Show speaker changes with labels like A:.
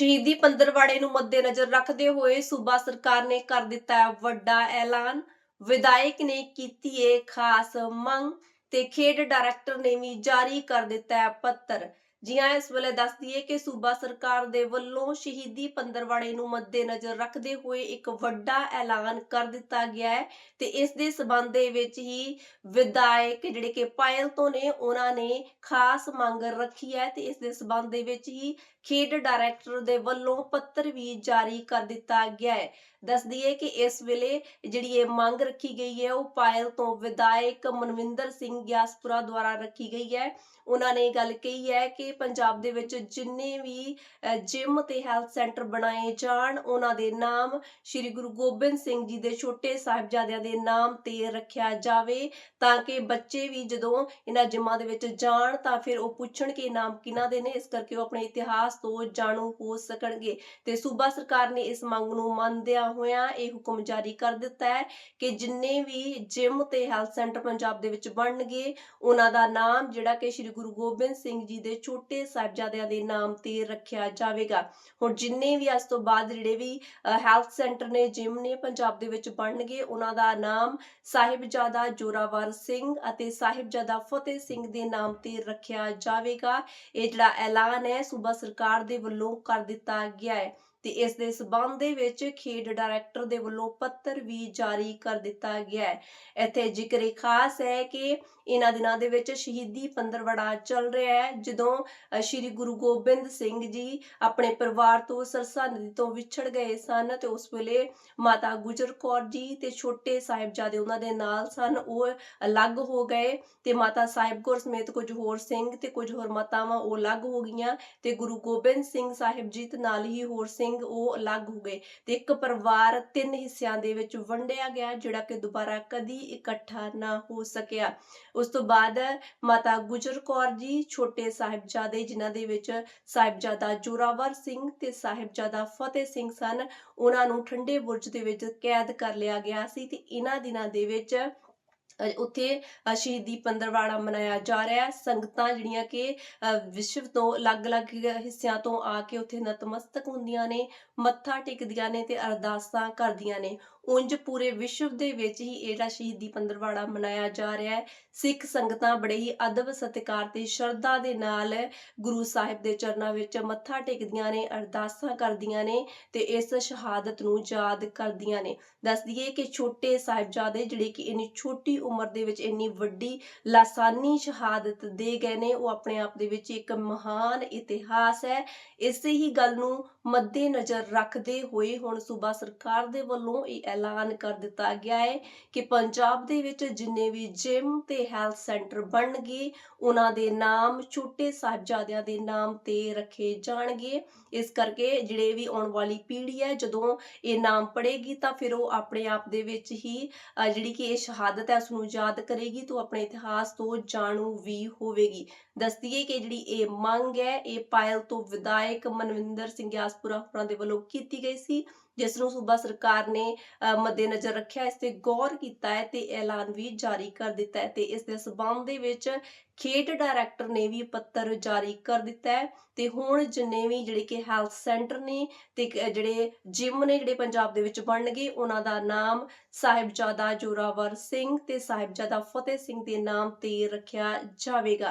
A: ਸ਼ਹੀਦੀ ਪੰਦਰਵਾੜੇ ਨੂੰ ਮੱਦੇਨਜ਼ਰ ਰੱਖਦੇ ਹੋਏ ਸੂਬਾ ਸਰਕਾਰ ਨੇ ਕਰ ਦਿੱਤਾ ਵੱਡਾ ਐਲਾਨ। ਵਿਧਾਇਕ ਨੇ ਕੀਤੀ ਏ ਖਾਸ ਮੰਗ ਤੇ ਖੇਡ ਡਾਇਰੈਕਟਰ ਨੇ ਵੀ ਜਾਰੀ ਕਰ ਦਿੱਤਾ ਪੱਤਰ। ਜੀ ਹਾਂ, ਇਸ ਵੇਲੇ ਦੱਸ ਦਈਏ ਕਿ ਸੂਬਾ ਸਰਕਾਰ ਦੇ ਵੱਲੋਂ ਸ਼ਹੀਦੀ ਪੰਦਰਵਾੜੇ ਨੂੰ ਮੱਦੇਨਜ਼ਰ ਰੱਖਦੇ ਹੋਏ ਇੱਕ ਵੱਡਾ ਐਲਾਨ ਕਰ ਦਿੱਤਾ ਗਿਆ ਹੈ ਤੇ ਇਸ ਦੇ ਸਬੰਧ ਦੇ ਵਿੱਚ ਹੀ ਵਿਧਾਇਕ ਜਿਹੜੇ ਕਿ ਪਾਇਲ ਤੋਂ ਨੇ, ਉਹਨਾਂ ਨੇ ਖਾਸ ਮੰਗ ਰੱਖੀ ਹੈ ਤੇ ਇਸ ਦੇ ਸਬੰਧ ਦੇ ਵਿੱਚ ਹੀ ਖੇਡ ਡਾਇਰੈਕਟਰ ਦੇ ਵੱਲੋਂ ਪੱਤਰ ਵੀ ਜਾਰੀ ਕਰ ਦਿੱਤਾ ਗਿਆ ਹੈ। ਦੱਸ ਦਈਏ ਕਿ ਇਸ ਵੇਲੇ ਜਿਹੜੀ ਇਹ ਮੰਗ ਰੱਖੀ ਗਈ ਹੈ, ਉਹ ਪਾਇਲ ਤੋਂ ਵਿਧਾਇਕ ਮਨਵਿੰਦਰ ਸਿੰਘ ਗਿਆਸਪੁਰਾ ਦੁਆਰਾ ਰੱਖੀ ਗਈ ਹੈ। ਉਹਨਾਂ ਨੇ ਗੱਲ ਕਹੀ ਹੈ ਕਿ ਪੰਜਾਬ ਦੇ ਵਿੱਚ ਜਿੰਨੇ ਵੀ ਜਿਮ ਤੇ ਹੈਲਥ ਸੈਂਟਰ ਬਣਾਏ ਜਾਣ, ਉਹਨਾਂ ਦੇ ਨਾਮ ਸ੍ਰੀ ਗੁਰੂ ਗੋਬਿੰਦ ਸਿੰਘ ਜੀ ਦੇ ਛੋਟੇ ਸਾਹਿਬਜ਼ਾਦਿਆਂ ਦੇ ਨਾਮ ਤੇ ਰੱਖਿਆ ਜਾਵੇ ਤਾਂ ਕਿ ਬੱਚੇ ਵੀ ਜਦੋਂ ਇਹਨਾਂ ਜਿਮਾਂ ਦੇ ਵਿੱਚ ਜਾਣ ਤਾਂ ਫਿਰ ਉਹ ਪੁੱਛਣ ਕਿ ਨਾਮ ਕਿਹਨਾਂ ਦੇ ਨੇ, ਇਸ ਕਰਕੇ ਉਹ ਆਪਣੇ ਇਤਿਹਾਸ ਤੋਂ ਜਾਣੂ ਹੋ ਸਕਣਗੇ। ਤੇ ਸੂਬਾ ਸਰਕਾਰ ਨੇ ਇਸ ਮੰਗ ਨੂੰ ਮੰਨਦਿਆਂ ਹੋਇਆਂ ਇਹ ਹੁਕਮ ਜਾਰੀ ਕਰ ਦਿੱਤਾ ਹੈ ਕਿ ਜਿੰਨੇ ਵੀ ਜਿਮ ਤੇ ਹੈਲਥ ਸੈਂਟਰ ਪੰਜਾਬ ਦੇ ਵਿੱਚ ਬਣਨਗੇ, ਉਹਨਾਂ ਦਾ ਨਾਮ ਜਿਹੜਾ ਕਿ ਸ੍ਰੀ ਗੁਰੂ ਗੋਬਿੰਦ ਸਿੰਘ ਜੀ ਦੇ ਛੋਟੇ ਸਾਹਿਬਜ਼ਾਦਿਆਂ ਦੇ ਨਾਮ ਤੇ ਰੱਖਿਆ ਜਾਵੇਗਾ। ਹੁਣ ਜਿੰਨੇ ਵੀ ਅੱਜ ਤੋਂ ਬਾਅਦ ਜਿਹੜੇ ਵੀ ਹੈਲਥ ਸੈਂਟਰ ਨੇ ਜਿਮ ਨੇ ਪੰਜਾਬ ਦੇ ਵਿੱਚ ਬਣਨਗੇ, ਉਹਨਾਂ ਦਾ ਨਾਮ ਸਾਹਿਬਜ਼ਾਦਾ ਜੋਰਾਵਰ ਸਿੰਘ ਅਤੇ ਸਾਹਿਬਜ਼ਾਦਾ ਫਤਿਹ ਸਿੰਘ ਦੇ ਨਾਮ ਤੇ ਰੱਖਿਆ ਜਾਵੇਗਾ। ਇਹ ਜਿਹੜਾ ਐਲਾਨ ਹੈ, ਸੂਬਾ ਸਰਕਾਰ ਦੇ ਵੱਲੋਂ ਕਰ ਦਿੱਤਾ ਗਿਆ ਹੈ। ਤੇ ਇਸ ਦੇ ਸਬੰਧ ਦੇ ਵਿੱਚ ਖੇਡ ਡਾਇਰੈਕਟਰ ਦੇ ਵੱਲੋਂ ਪੱਤਰ ਵੀ ਜਾਰੀ ਕਰ ਦਿੱਤਾ ਗਿਆ ਹੈ। ਇੱਥੇ ਜ਼ਿਕਰ ਖਾਸ ਹੈ ਕਿ ਇਹਨਾਂ ਦਿਨਾਂ ਦੇ ਵਿੱਚ ਸ਼ਹੀਦੀ ਪੰਦਰਵੜਾ ਚੱਲ ਰਿਹਾ ਹੈ, ਜਦੋਂ ਸ਼੍ਰੀ ਗੁਰੂ ਗੋਬਿੰਦ ਸਿੰਘ ਜੀ ਆਪਣੇ ਪਰਿਵਾਰ ਤੋਂ ਸਰਸਾ ਨਦੀ ਤੋਂ ਵਿਛੜ ਗਏ ਸਨ ਤੇ ਉਸ ਵੇਲੇ ਮਾਤਾ ਗੁਜਰ ਕੌਰ ਜੀ ਤੇ ਛੋਟੇ ਸਾਹਿਬਜ਼ਾਦੇ ਉਹਨਾਂ ਦੇ ਨਾਲ ਸਨ, ਉਹ ਅਲੱਗ ਹੋ ਗਏ ਤੇ ਮਾਤਾ ਸਾਹਿਬ ਕੌਰ ਸਮੇਤ ਕੁਝ ਹੋਰ ਸਿੰਘ ਤੇ ਕੁਝ ਹੋਰ ਮਾਤਾਵਾਂ ਉਹ ਅਲੱਗ ਹੋ ਗਈਆਂ ਤੇ ਗੁਰੂ ਗੋਬਿੰਦ ਸਿੰਘ ਸਾਹਿਬ ਜੀ ਤੇ ਨਾਲ ਹੀ ਹੋਰ ਸਿੰਘ ਉਹ ਅਲੱਗ ਹੋ ਗਏ ਤੇ ਇੱਕ ਪਰਿਵਾਰ ਤਿੰਨ ਹਿੱਸਿਆਂ ਦੇ ਵਿੱਚ ਵੰਡਿਆ ਗਿਆ ਜਿਹੜਾ ਕਿ ਦੁਬਾਰਾ ਕਦੀ ਇਕੱਠਾ ਨਾ ਹੋ ਸਕਿਆ। ਉਸ ਤੋਂ ਬਾਅਦ ਮਾਤਾ ਗੁਜਰ ਕੌਰ ਜੀ, ਛੋਟੇ ਸਾਹਿਬਜ਼ਾਦੇ ਜਿਨ੍ਹਾਂ ਦੇ ਵਿੱਚ ਸਾਹਿਬਜ਼ਾਦਾ ਜੋਰਾਵਰ ਸਿੰਘ ਤੇ ਸਾਹਿਬਜ਼ਾਦਾ ਫਤਿਹ ਸਿੰਘ ਸਨ, ਉਹਨਾਂ ਨੂੰ ਠੰਡੇ ਬੁਰਜ ਦੇ ਵਿੱਚ ਕੈਦ ਕਰ ਲਿਆ ਗਿਆ ਸੀ ਤੇ ਇਹਨਾਂ ਦਿਨਾਂ ਦੇ ਵਿੱਚ ਉੱਥੇ ਸ਼ਹੀਦੀ ਪੰਦਰਵਾੜਾ ਮਨਾਇਆ ਜਾ ਰਿਹਾ ਹੈ। ਸੰਗਤਾਂ ਜਿਹੜੀਆਂ ਕਿ ਵਿਸ਼ਵ ਤੋਂ ਅਲੱਗ-ਅਲੱਗ ਹਿੱਸਿਆਂ ਤੋਂ ਆ ਕੇ ਉੱਥੇ ਨਤਮਸਤਕ ਹੁੰਦੀਆਂ ਨੇ, ਮੱਥਾ ਟੇਕਦੀਆਂ ਨੇ ਤੇ ਅਰਦਾਸਾਂ ਕਰਦੀਆਂ ਨੇ। ਉਂਝ ਪੂਰੇ ਵਿਸ਼ਵ ਦੇ ਵਿੱਚ ਹੀ ਇਹ ਸ਼ਹੀਦੀ ਪੰਦਰਵਾੜਾ ਮਨਾਇਆ ਜਾ ਰਿਹਾ ਹੈ, ਸਿੱਖ ਸੰਗਤਾਂ ਬੜੇ ਹੀ ਅਦਬ ਸਤਿਕਾਰ ਤੇ ਸ਼ਰਧਾ ਦੇ ਨਾਲ ਗੁਰੂ ਸਾਹਿਬ ਦੇ ਚਰਨਾਂ ਵਿੱਚ ਮੱਥਾ ਟੇਕਦੀਆਂ ਨੇ, ਅਰਦਾਸਾਂ ਕਰਦੀਆਂ ਨੇ ਤੇ ਇਸ ਸ਼ਹਾਦਤ ਨੂੰ ਯਾਦ ਕਰਦੀਆਂ ਨੇ। ਦੱਸ ਦਈਏ ਕਿ ਛੋਟੇ ਸਾਹਿਬਜ਼ਾਦੇ ਜਿਹੜੇ ਕਿ ਇੰਨੀ ਛੋਟੀ ਉਮਰ ਦੇ ਵਿੱਚ ਇੰਨੀ ਵੱਡੀ ਲਾਸਾਨੀ ਸ਼ਹਾਦਤ ਦੇ ਗਏ ਨੇ, ਉਹ ਆਪਣੇ ਆਪ ਦੇ ਵਿੱਚ ਇੱਕ ਮਹਾਨ ਇਤਿਹਾਸ ਹੈ। ਇਸੇ ਹੀ ਗੱਲ ਨੂੰ ਮੱਦੇ ਨਜ਼ਰ ਰੱਖਦੇ ਹੋਏ ਹੁਣ ਸੂਬਾ ਸਰਕਾਰ ਦੇ ਵੱਲੋਂ ਇਹ ਐਲਾਨ ਕਰ ਦਿੱਤਾ ਗਿਆ ਹੈ ਕਿ ਪੰਜਾਬ ਦੇ ਵਿੱਚ ਜਿੰਨੇ ਵੀ ਜਿਮ ਤੇ ਹੈਲਥ ਸੈਂਟਰ ਬਣਨਗੇ, ਉਹਨਾਂ ਦੇ ਨਾਮ ਛੋਟੇ ਸਾਹਿਬਜ਼ਾਦਿਆਂ ਦੇ ਨਾਮ ਤੇ ਰੱਖੇ ਜਾਣਗੇ। ਇਸ ਕਰਕੇ ਜਿਹੜੇ ਵੀ ਆਉਣ ਵਾਲੀ ਪੀੜ੍ਹੀ ਹੈ, ਜਦੋਂ ਇਹ ਨਾਮ ਪੜੇਗੀ ਤਾਂ ਫਿਰ ਉਹ ਆਪਣੇ ਆਪ ਦੇ ਵਿੱਚ ਹੀ ਜਿਹੜੀ ਕਿ ਇਹ ਸ਼ਹਾਦਤ ਹੈ ਉਸ ਨੂੰ ਯਾਦ ਕਰੇਗੀ ਤਾਂ ਆਪਣੇ ਇਤਿਹਾਸ ਤੋਂ ਜਾਣੂ ਵੀ ਹੋਵੇਗੀ। ਦੱਸਦੀਏ ਕਿ ਜਿਹੜੀ ਇਹ ਮੰਗ ਹੈ, ਇਹ ਪਾਇਲ ਤੋਂ ਵਿਧਾਇਕ ਮਨਵਿੰਦਰ ਸਿੰਘ ਗਿਆਸਪੁਰਾ ਹੋਰਾਂ ਦੇ ਵੱਲੋਂ ਕੀਤੀ ਗਈ ਸੀ। ਜਿਸ ਨੂੰ ਸੂਬਾ ਸਰਕਾਰ ਨੇ ਅ, ਮੱਦੇਨਜ਼ਰ ਰੱਖਿਆ ਇਸ ਤੇ ਗੌਰ ਕੀਤਾ ਹੈ ਤੇ ਐਲਾਨ ਵੀ ਜਾਰੀ ਕਰ ਦਿੱਤਾ ਹੈ ਤੇ ਇਸ ਦੇ ਸਬੰਧ ਦੇ ਵਿੱਚ ਖੇਡ ਡਾਇਰੈਕਟਰ ਨੇ ਵੀ ਪੱਤਰ ਜਾਰੀ ਕਰ ਦਿੱਤਾ ਹੈ ਤੇ ਹੁਣ ਜਿੰਨੇ ਵੀ ਜਿਹੜੇ ਕਿ ਹੈਲਥ ਸੈਂਟਰ ਨੇ ਤੇ ਜਿਹੜੇ ਜਿਮ ਨੇ ਜਿਹੜੇ ਪੰਜਾਬ ਦੇ ਵਿੱਚ ਬਣਨਗੇ ਉਹਨਾਂ ਦਾ ਨਾਮ ਸਾਹਿਬਜ਼ਾਦਾ ਜੋਰਾਵਰ ਸਿੰਘ ਤੇ ਸਾਹਿਬਜ਼ਾਦਾ ਫਤਿਹ ਸਿੰਘ ਦੇ ਨਾਮ ਤੇ ਰੱਖਿਆ ਜਾਵੇਗਾ।